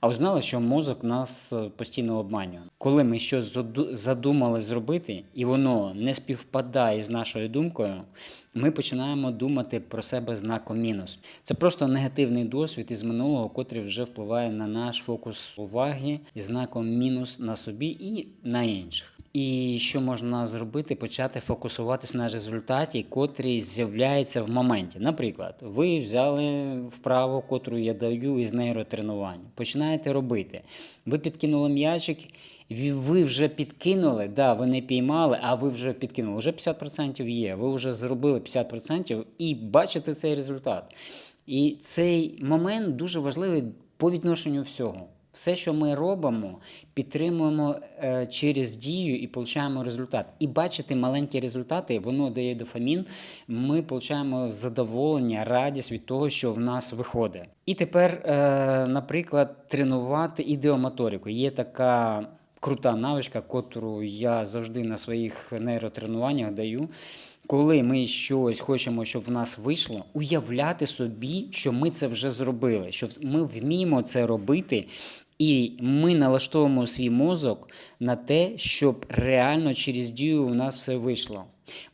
А узнали, що мозок нас е, постійно обманює. Коли ми щось задумали зробити, і воно не співпадає з нашою думкою, ми починаємо думати про себе знаком мінус. Це просто негативний досвід із минулого, котрий вже впливає на наш фокус уваги і знаком мінус на собі і на інших. І що можна зробити? Почати фокусуватись на результаті, котрий з'являється в моменті. Наприклад, ви взяли вправу, котру я даю із нейротренувань. Починаєте робити. Ви підкинули м'ячик, ви вже підкинули, да, ви не піймали, а ви вже підкинули. Вже 50% є. Ви вже зробили 50% і бачите цей результат. І цей момент дуже важливий по відношенню всього. Все, що ми робимо, підтримуємо е, через дію і отримуємо результат. І бачити маленькі результати, воно дає дофамін. Ми отримуємо задоволення, радість від того, що в нас виходить. І тепер, е, наприклад, тренувати ідеомоторику. Є така крута навичка, котру я завжди на своїх нейротренуваннях даю. Коли ми щось хочемо, щоб в нас вийшло, уявляти собі, що ми це вже зробили, що ми вміємо це робити, і ми налаштовуємо свій мозок на те, щоб реально через дію у нас все вийшло.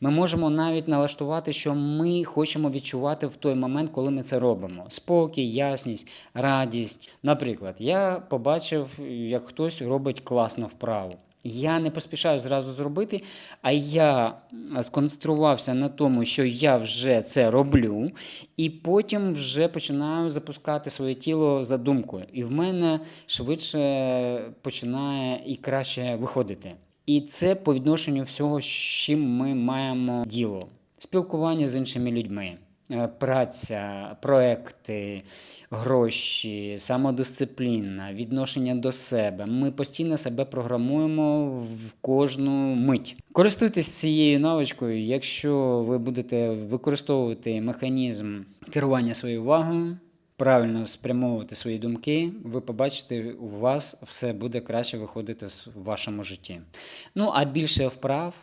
Ми можемо навіть налаштувати, що ми хочемо відчувати в той момент, коли ми це робимо: спокій, ясність, радість. Наприклад, я побачив, як хтось робить класну вправу. Я не поспішаю зразу зробити, а я сконцентрувався на тому, що я вже це роблю, і потім вже починаю запускати своє тіло за думкою. І в мене швидше починає і краще виходити. І це по відношенню всього, з чим ми маємо діло. Спілкування з іншими людьми. Е, Праця, проекти, гроші, самодисципліна, відношення до себе. Ми постійно себе програмуємо в кожну мить. Користуйтесь цією навичкою, якщо ви будете використовувати механізм керування своєю увагою, правильно спрямовувати свої думки, ви побачите, у вас все буде краще виходити в вашому житті. Ну а більше вправ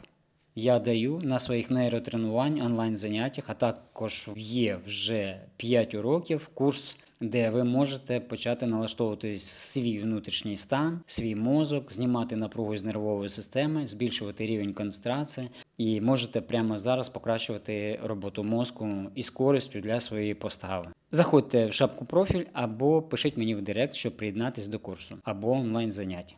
я даю на своїх нейротренувань, онлайн-заняттях, а також є вже 5 уроків курс, де ви можете почати налаштовувати свій внутрішній стан, свій мозок, знімати напругу з нервової системи, збільшувати рівень концентрації, і можете прямо зараз покращувати роботу мозку із користю для своєї постави. Заходьте в шапку профіль або пишіть мені в директ, щоб приєднатись до курсу або онлайн заняття.